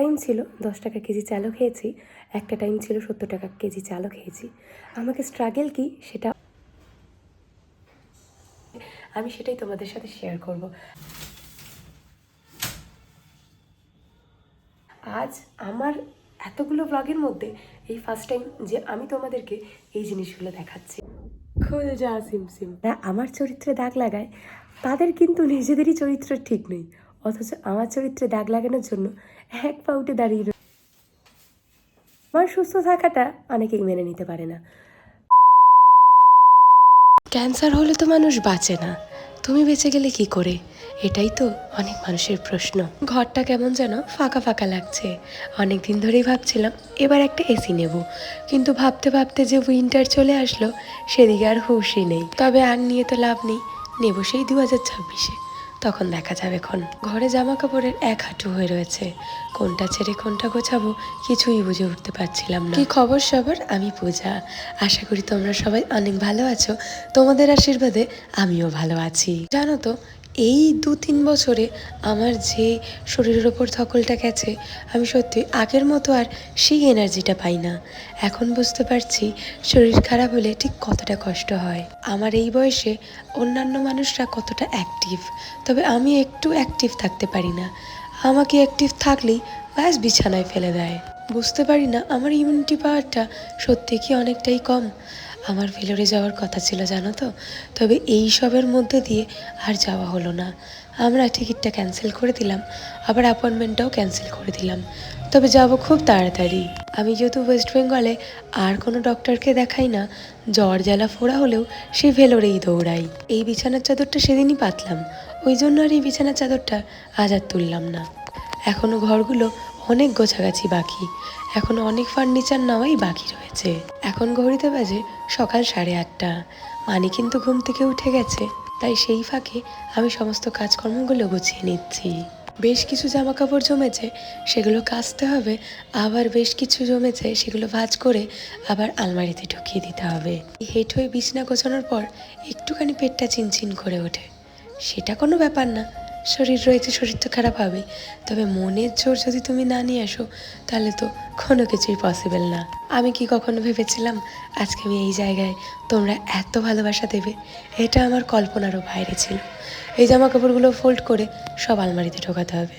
Time ছিল, দশ টাকা কেজি চালও খেয়েছি, একটা টাইম ছিল সত্তর টাকা কেজি চালও খেয়েছি। আমাকে স্ট্রাগেল কি সেটা আমি সেটাই তোমাদের সাথে শেয়ার করব। আজ আমার এতগুলো ব্লগের মধ্যে এই ফার্স্ট টাইম যে আমি তোমাদেরকে এই জিনিসগুলো দেখাচ্ছি। খুল যা সিম সিম। না আমার চরিত্রে দাগ লাগায়, তাদের কিন্তু নিজেদেরই চরিত্র ঠিক নেই। অথচ আমার চরিত্রে দাগ লাগানোর জন্য এক পাউটে দাঁড়িয়ে রয়ে- আমার সুস্থ থাকাটা অনেকেই মেনে নিতে পারে না। ক্যান্সার হলে তো মানুষ বাঁচে না। তুমি বেঁচে গেলে কি করে? এটাই তো অনেক মানুষের প্রশ্ন। ঘরটা কেমন যেন ফাঁকা ফাঁকা লাগছে। অনেক দিন ধরেই ভাবছিলাম, এবার একটা এসি নেব। কিন্তু ভাবতে ভাবতে যে উইন্টার চলে আসলো, সেদিকে আর হুশই নেই। তবে আর নিয়ে তো লাভ নেই। নেব সেই দু হাজার ছাব্বিশে। তখন দেখা যাবে এখন। ঘরে জামা কাপড়ের এক হাঁটু হয়ে রয়েছে। কোনটা ছেড়ে কোনটা গোছাবো কিছুই বুঝে উঠতে পারছিলাম না। কি খবর সবার? আমি পূজা। আশা করি তোমরা সবাই অনেক ভালো আছো। তোমাদের আশীর্বাদে আমিও ভালো আছি। জানো তো এই দু তিন বছরে আমার যে শরীরের ওপর ধকলটা গেছে, আমি সত্যি আগের মতো আর সেই এনার্জিটা পাই না। এখন বুঝতে পারছি শরীর খারাপ হলে ঠিক কতটা কষ্ট হয়। আমার এই বয়সে অন্যান্য মানুষরা কতটা অ্যাক্টিভ তবে আমি একটু অ্যাক্টিভ থাকতে পারি না। আমাকে অ্যাক্টিভ থাকলেই ব্যাস বিছানায় ফেলে দেয়। বুঝতে পারি না আমার ইমিউনিটি পাওয়ারটা সত্যি কি অনেকটাই কম। আমার ভেলোরে যাওয়ার কথা ছিল, জানো তো? তবে এই সবের মধ্যে দিয়ে আর যাওয়া হলো না। আমরা টিকিটটা ক্যান্সেল করে দিলাম, আবার অ্যাপয়েন্টমেন্টটাও ক্যান্সেল করে দিলাম। তবে যাব খুব তাড়াতাড়ি। আমি যেহেতু ওয়েস্ট বেঙ্গলে, আর কোনো ডক্টরকে দেখাই না, জ্বর, জ্বালা, ফোড়া হলেও সে ভেলোরেই দৌড়াই। এই বিছানার চাদরটা সেদিনই পাতলাম। ওই জন্য আর এই বিছানার চাদরটা আজ আর তুললাম না। এখনও ঘরগুলো অনেক গোছাগাছি বাকি। এখন অনেক ফার্নিচার নেওয়াই বাকি রয়েছে। এখন ঘড়িতে বাজে সকাল সাড়ে আটটা। মানি কিন্তু ঘুম থেকে উঠে গেছে, তাই সেই ফাঁকে আমি সমস্ত কাজকর্মগুলো গুছিয়ে নিচ্ছি। বেশ কিছু জামা কাপড় জমেছে, সেগুলো কাচতে হবে, আবার বেশ কিছু জমেছে, সেগুলো ভাজ করে আবার আলমারিতে ঢুকিয়ে দিতে হবে। হেঁট হয়ে বিছনা গোছানোর পর একটুখানি পেটটা চিনচিন করে ওঠে। সেটা কোনো ব্যাপার না শরীর রয়েছে, শরীর তো খারাপ হবে তবে মনের জোর যদি তুমি না নিয়ে আসো, তাহলে তো কোনো কিছুই পসিবল না। আমি কি কখনো ভেবেছিলাম, আজকে আমি এই জায়গায় তোমরা এত ভালোবাসা দেবে? এটা আমার কল্পনারও বাইরে ছিল। এই জামা কাপড়গুলো ফোল্ড করে সব আলমারিতে ঢোকাতে হবে।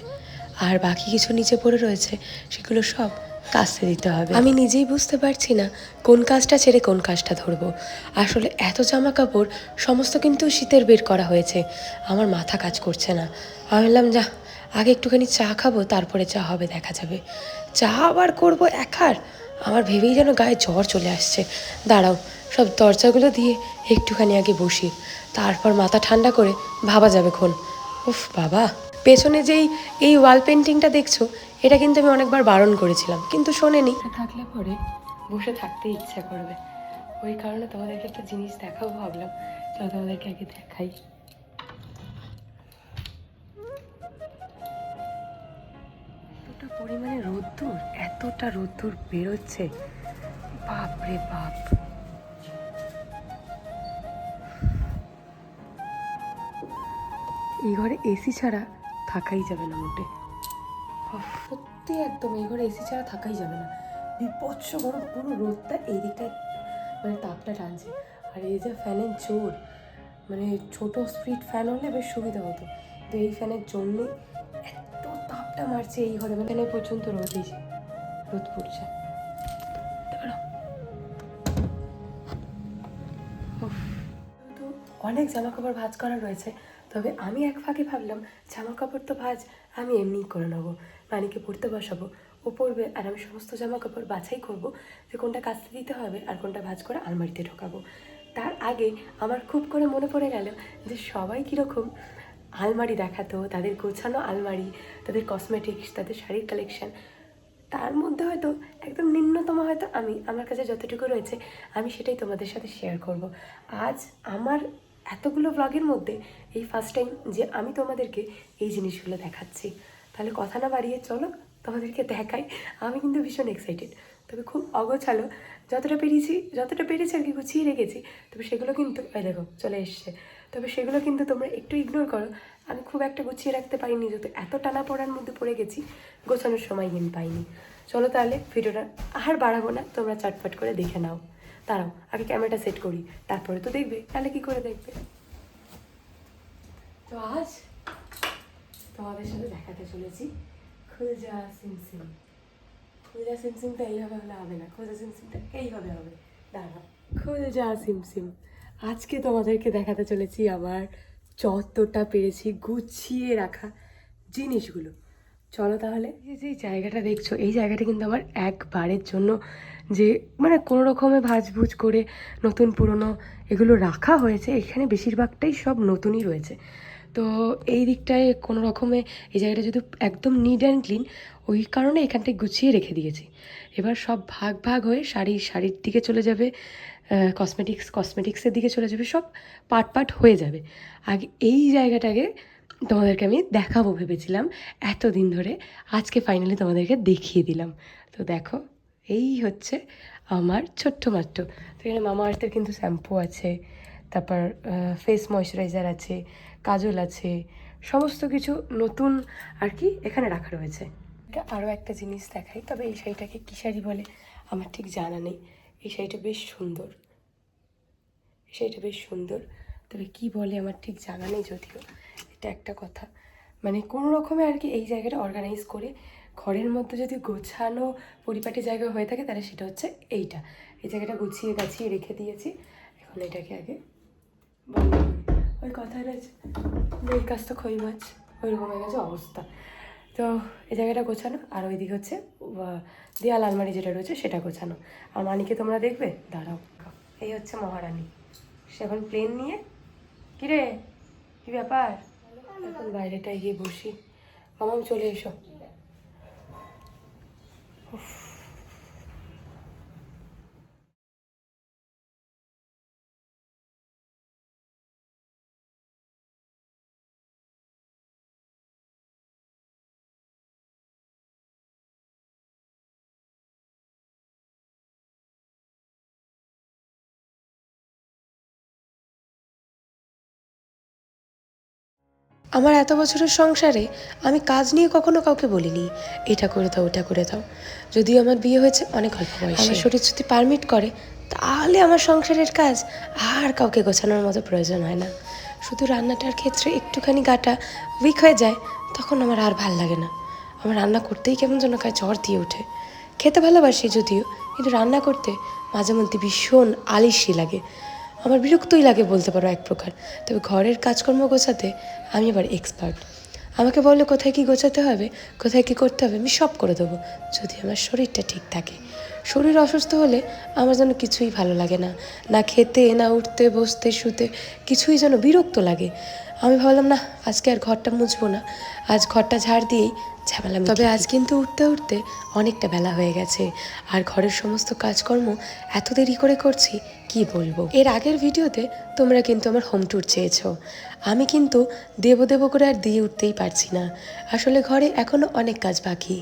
আর বাকি কিছু নিচে পড়ে রয়েছে, সেগুলো সব কাচতে দিতে হবে। আমি নিজেই বুঝতে পারছি না কোন কাজটা ছেড়ে কোন কাজটা ধরবো। আসলে এত জামা কাপড় সমস্ত কিন্তু শীতের বের করা হয়েছে। আমার মাথা কাজ করছে না। আমি বললাম যা, আগে একটুখানি চা খাব, তারপরে চা হবে, দেখা যাবে। চা আবার করব একার? আমার ভেবেই যেন গায়ে জ্বর চলে আসছে। দাঁড়াও, সব দরজাগুলো দিয়ে একটুখানি আগে বসি। তারপর মাথা ঠান্ডা করে ভাবা যাবে খন। উফ, বাবা! পেছনে যেই, এই ওয়াল পেন্টিংটা দেখছ এটা কিন্তু আমি অনেকবার বারণ করেছিলাম, কিন্তু শোনেনি। থাকলে পরে বসে থাকতে ইচ্ছা করবে। ওই কারণে তোমাদেরকে একটা জিনিস দেখাবো, ভাবলাম চলো তোমাদেরকে আগে দেখাই। এতটা পরিমাণে রোদ্দুর, এতটা রোদ্দুর বেরোচ্ছে। বাপ রে বাপ। এই ঘরে এসি ছাড়া থাকাই যাবে না মোটে। সত্যি একদম এই ঘরে এসি ছাড়া থাকাই যাবে না। বিপৎস গরম পুরো রোদটা এই দিকটায় মানে তাপটা টানছে। আর এই যে ফ্যানের জোর মানে ছোট স্পিড ফ্যান হলে বেশ সুবিধা হতো। তো এই ফ্যানের জন্যই এত তাপটা মারছে এই ঘরে মানে পর্যন্ত রোদ যে, রোদ পড়ছে। অনেক জামা কাপড় ভাঁজ করা রয়েছে। তবে আমি এক ফাঁকে ভাবলাম জামা কাপড় তো ভাঁজ, আমি এমনিই করে নেব। মানিকে পড়তে বসাবো। ও পড়বে আর আমি সমস্ত জামা কাপড় বাছাই করব যে কোনটা কাচতে দিতে হবে আর কোনটা ভাঁজ করে আলমারিতে ঢোকাবো। তার আগে আমার খুব করে মনে পড়ে গেল যে সবাই কীরকম আলমারি দেখাতো, তাদের গোছানো আলমারি, তাদের কসমেটিক্স তাদের শাড়ির কালেকশন তার মধ্যে হয়তো একদম নিম্নতম হয়তো আমি। আমার কাছে যতটুকু রয়েছে, আমি সেটাই তোমাদের সাথে শেয়ার করব। আজ আমার এতগুলো ব্লগের মধ্যে এই ফার্স্ট টাইম যে আমি তোমাদেরকে এই জিনিসগুলো দেখাচ্ছি। তাহলে কথা না বাড়িয়ে চলো, তোমাদেরকে দেখাই। আমি কিন্তু ভীষণ এক্সাইটেড তবে খুব অগোছালো। যতটা পেরেছি যতটা পেরেছি আর কি গুছিয়ে রেখেছি, তবে সেগুলো কিন্তু, এই দেখো, চলে এসছে। তবে সেগুলো কিন্তু তোমরা একটু ইগনোর করো। আমি খুব একটা গুছিয়ে রাখতে পারিনি, যেহেতু এত টানা পড়ার মধ্যে পড়ে গেছি, গোছানোর সময় আমি পাইনি। চলো তাহলে, ভিডিওটা আর বাড়াবো না, তোমরা চটপট করে দেখে নাও। দাঁড়াও, আগে ক্যামেরাটা সেট করি, তারপরে তো দেখবে, তাহলে কি করে দেখবে? তো আজ তোমাদের সাথে দেখাতে চলেছি খুলজা সিমসিম। খুলজা সিমসিমটা এইভাবে হলে হবে না, খুলজা সিমসিমটা এইভাবে হবে। দাঁড়াও, খুলজা সিমসিম। আজকে তোমাদেরকে দেখাতে চলেছি আমার যতটা পেরেছি গুছিয়ে রাখা জিনিসগুলো। চলো তাহলে, এই যে জায়গাটা দেখছ, এই জায়গাটা কিন্তু আমার একবারের জন্য যে মানে কোনো রকমে ভাজভুজ করে নতুন পুরনো এগুলো রাখা হয়েছে, এখানে বেশিরভাগটাই সব নতুনই রয়েছে। তো এই দিকটায় কোনো রকমে এই জায়গাটা যদি একদম নিড অ্যান্ড ক্লিন ওই কারণে এখানটায় গুছিয়ে রেখে দিয়েছি। এবার সব ভাগ ভাগ হয়ে শাড়ি, শাড়ির দিকে চলে যাবে কসমেটিক্স কসমেটিক্সের দিকে চলে যাবে, সব পার্ট পার্ট হয়ে যাবে। আগে এই জায়গাটাকে তোমাদেরকে আমি দেখাবো ভেবেছিলাম, এতদিন ধরে। আজকে ফাইনালি তোমাদেরকে দেখিয়ে দিলাম। তো দেখো। এই হচ্ছে আমার ছোট্ট মাত্র। তো এখানে মামা আর্থের কিন্তু শ্যাম্পু আছে, তারপর ফেস ময়শ্চারাইজার আছে, কাজল আছে, সমস্ত কিছু নতুন আর কি এখানে রাখা রয়েছে। এটা আরও একটা জিনিস দেখাই, তবে এই শাড়িটাকে কী শাড়ি বলে আমার ঠিক জানা নেই। এই শাড়িটা বেশ সুন্দর। এই শাড়িটা বেশ সুন্দর, তবে কি বলে আমার ঠিক জানা নেই যদিও, এটা একটা কথা। মানে কোনো রকমে আর কি এই জায়গাটা অর্গানাইজ করে ঘরের মধ্যে যদি গোছানো পরিপাটি জায়গা হয়ে থাকে, তাহলে সেটা হচ্ছে এইটা। এই জায়গাটা গুছিয়ে গাছিয়ে রেখে দিয়েছি। এখন এটাকে আগে ওই কথা রয়েছে মেয়ের কাছ তো খই মাছ ওইরকম হয়ে গেছে অবস্থা। তো এই জায়গাটা গোছানো, আর ওই ওইদিকে হচ্ছে দেয়াল আলমারি যেটা রয়েছে, সেটা গোছানো। আর মানিকে তোমরা দেখবে? দাঁড়াও। এই হচ্ছে মহারানী। সে এখন প্লেন নিয়ে। কিরে? কি ব্যাপার? এখন বাইরেটায় গিয়ে বসি। মামাম চলে এসো। উফ। আমার এত বছরের সংসারে আমি কাজ নিয়ে কখনো কাউকে বলিনি। এটা করে দাও, ওটা করে দাও। যদিও আমার বিয়ে হয়েছে অনেক অল্প বয়সে। আমার শরীর যদি পারমিট করে, তাহলে আমার সংসারের কাজ আর কাউকে গোছানোর মতো প্রয়োজন হয় না। শুধু রান্নাটার ক্ষেত্রে একটুখানি গাটা উইক হয়ে যায়, তখন আমার আর ভালো লাগে না। আমার রান্না করতেই কেমন যেন কাজ জ্বর দিয়ে ওঠে। খেতে ভালোবাসি যদিও, কিন্তু রান্না করতে মাঝে মধ্যে ভীষণ আলিশি লাগে। আমার বিরক্তই লাগে বলতে পারো এক প্রকার। তবে ঘরের কাজকর্ম গোছাতে আমি আবার এক্সপার্ট আমাকে বলো কোথায় কি গোছাতে হবে? কোথায় কি করতে হবে? আমি সব করে দেবো, যদি আমার শরীরটা ঠিক থাকে। শরীর অসুস্থ হলে আমার যেন কিছুই ভালো লাগে না। না খেতে, না উঠতে, বসতে, শুতে কিছুই যেন বিরক্ত লাগে। আমি ভাবলাম না আজকে আর ঘরটা মুছবো না। আজ ঘরটা ঝাড় দিয়েই ঝামেলা তবে আজ কিন্তু উঠতে উঠতে অনেকটা বেলা হয়ে গেছে। আর ঘরের সমস্ত কাজকর্ম এত দেরি করে করছি কি বলব? এর আগের ভিডিওতে তোমরা কিন্তু আমার হোম ট্যুর চেয়েছো। আমি কিন্তু দেবো দেবো করে আর দিয়ে উঠতেই পারছি না। আসলে ঘরে এখনও অনেক কাজ বাকি।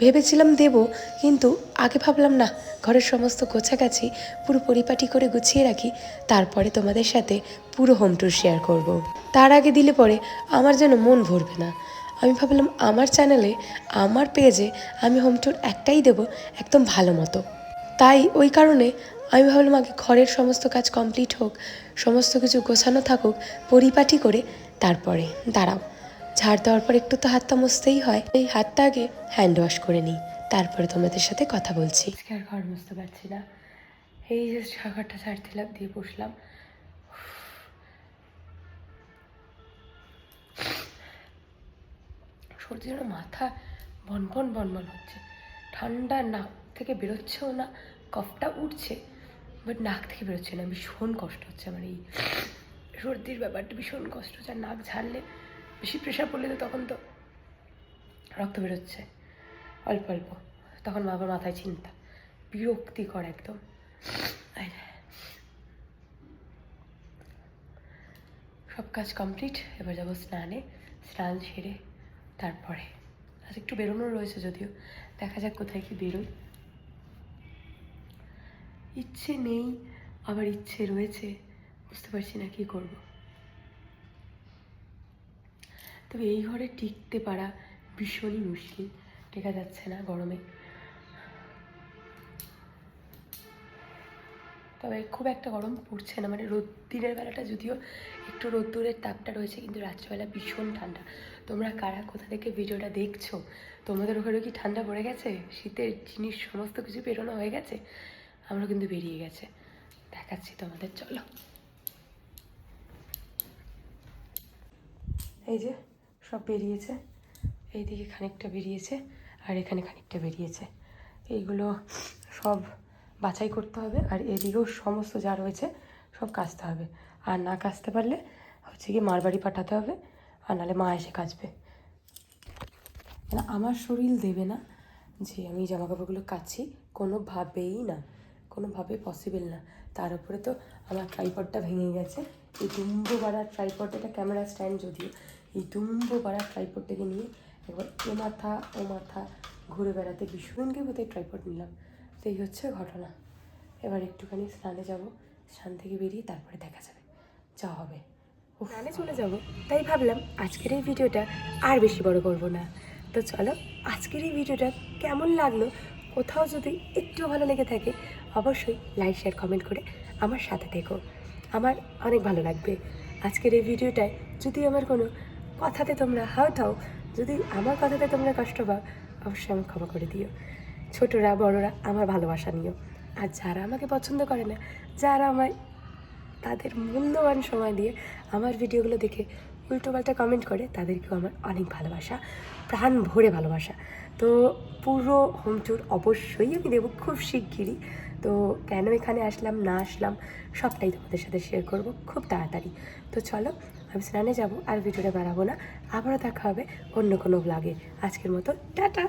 ভেবেছিলাম দেব, কিন্তু আগে ভাবলাম না, ঘরের সমস্ত গোছাগাছি পুরো পরিপাটি করে গুছিয়ে রাখি, তারপরে তোমাদের সাথে পুরো হোম ট্যুর শেয়ার করব। তার আগে দিলে পরে আমার যেন মন ভরবে না। আমি ভাবলাম আমার চ্যানেলে আমার পেজে আমি হোম ট্যুর একটাই দেব, একদম ভালো মতো। তাই ওই কারণে আমি ভাবলাম আগে ঘরের সমস্ত কাজ কমপ্লিট হোক, সমস্ত কিছু গোছানো থাকুক, পরিপাটি করে তারপরে দাঁড়াও। ঝাড় দেওয়ার পর একটু তো হাতটা মুছতেই হয়। এই হাতটা আগে হ্যান্ড ওয়াশ করে নিই। তারপরে তোমাদের সাথে কথা বলছি। আর ঘর মুছতে পারছি না। এই যে ঘরটা ঝাড় দিলাম, দিয়ে বসলাম। সর্দি মাথা বনবন বনবন হচ্ছে। ঠান্ডা নাক থেকে বেরোচ্ছেও না, কফটা উঠছে বাট নাক থেকে বেরোচ্ছে না। ভীষণ কষ্ট হচ্ছে আমার এই সর্দির ব্যাপারটা, ভীষণ কষ্ট হচ্ছে। আর নাক ঝাড়লে বেশি প্রেশার পড়লে তো তখন তো রক্ত বেরোচ্ছে, অল্প অল্প। তখন বাবার মাথায় চিন্তা, বিরক্তিকর একদম। সব কাজ কমপ্লিট এবার যাব স্নানে, স্নান সেরে তারপরে। আজ একটু বেরোনোর রয়েছে যদিও, দেখা যাক কোথায় কি বেরোই। ইচ্ছে নেই, আবার ইচ্ছে রয়েছে, বুঝতে পারছি না কি করব। তবে এই ঘরে টিকতে পারা ভীষণই মুশকিল। টেকা যাচ্ছে না গরমে। তবে খুব একটা গরম পড়ছে না। মানে রোদ দিনের বেলাটা যদিও একটু রোদ্দুরের তাপটা রয়েছে, কিন্তু রাত্রিবেলা ভীষণ ঠান্ডা। তোমরা কারা কোথা থেকে ভিডিওটা দেখছ? তোমাদের ওখানে কি ঠান্ডা পড়ে গেছে? শীতের জিনিস সমস্ত কিছু বেরোনো হয়ে গেছে? আমরা কিন্তু বেরিয়ে গেছে। দেখাচ্ছি তোমাদের, চলো। এই যে সব বেরিয়েছে। এইদিকে খানিকটা বেরিয়েছে আর এখানে খানিকটা বেরিয়েছে। এইগুলো সব বাছাই করতে হবে আর এদিকেও সমস্ত যা রয়েছে সব কাচতে হবে। আর না কাচতে পারলে হচ্ছে কি মার বাড়ি পাঠাতে হবে আর নাহলে মা এসে কাচবে। আমার শরীর দেবে না যে আমি জামা কাপড়গুলো কাচ্ছি, কোনোভাবেই না, কোনোভাবে পসিবল না। তার উপরে তো আমার ট্রাইপডটা ভেঙে গেছে। এই দুম্বো বাড়ার ট্রাইপড ক্যামেরা স্ট্যান্ড যদিও এই দুম্বো বাড়ার ট্রাইপডটাকে নিয়ে একবার এ মাথা, ও মাথা ঘুরে বেড়াতে ভীষণকে বোধহয় ট্রাইপড নিলাম। তো এই হচ্ছে ঘটনা। এবার একটুখানি স্নানে যাব। স্নান থেকে বেরিয়ে তারপরে দেখা যাবে। যা হবে। স্নানে চলে যাব। তাই ভাবলাম আজকের এই ভিডিওটা আর বেশি বড় করব না। তো চলো আজকের এই ভিডিওটা কেমন লাগল? কোথাও যদি একটু ভালো লেগে থাকে, অবশ্যই লাইক শেয়ার কমেন্ট করে আমার সাথে থেকো। আমার অনেক ভালো লাগবে। আজকের এই ভিডিওটায় যদি আমার কোনো কথাতে তোমরা হাও থাও যদি আমার কথাতে তোমরা কষ্ট পাও, অবশ্যই আমি ক্ষমা করে দিও। ছোটরা, বড়রা, আমার ভালোবাসা নিও। আর যারা আমাকে পছন্দ করে না, যারা আমায় তাদের মূল্যবান সময় দিয়ে আমার ভিডিওগুলো দেখে উল্টোপাল্টা কমেন্ট করে, তাদেরকেও আমার অনেক ভালোবাসা, প্রাণ ভরে ভালোবাসা। তো পুরো হোম ট্যুর অবশ্যই আমি দেবো খুব শিগগিরই। তো কেন এখানে আসলাম, না আসলাম, সবটাই তোমাদের সাথে শেয়ার করব খুব তাড়াতাড়ি। তো চলো আমি স্নানে যাব আর ভিডিওটা বাড়াবো না। আবারও দেখা হবে অন্য কোনো ব্লগে আজকের মতো, টাটা!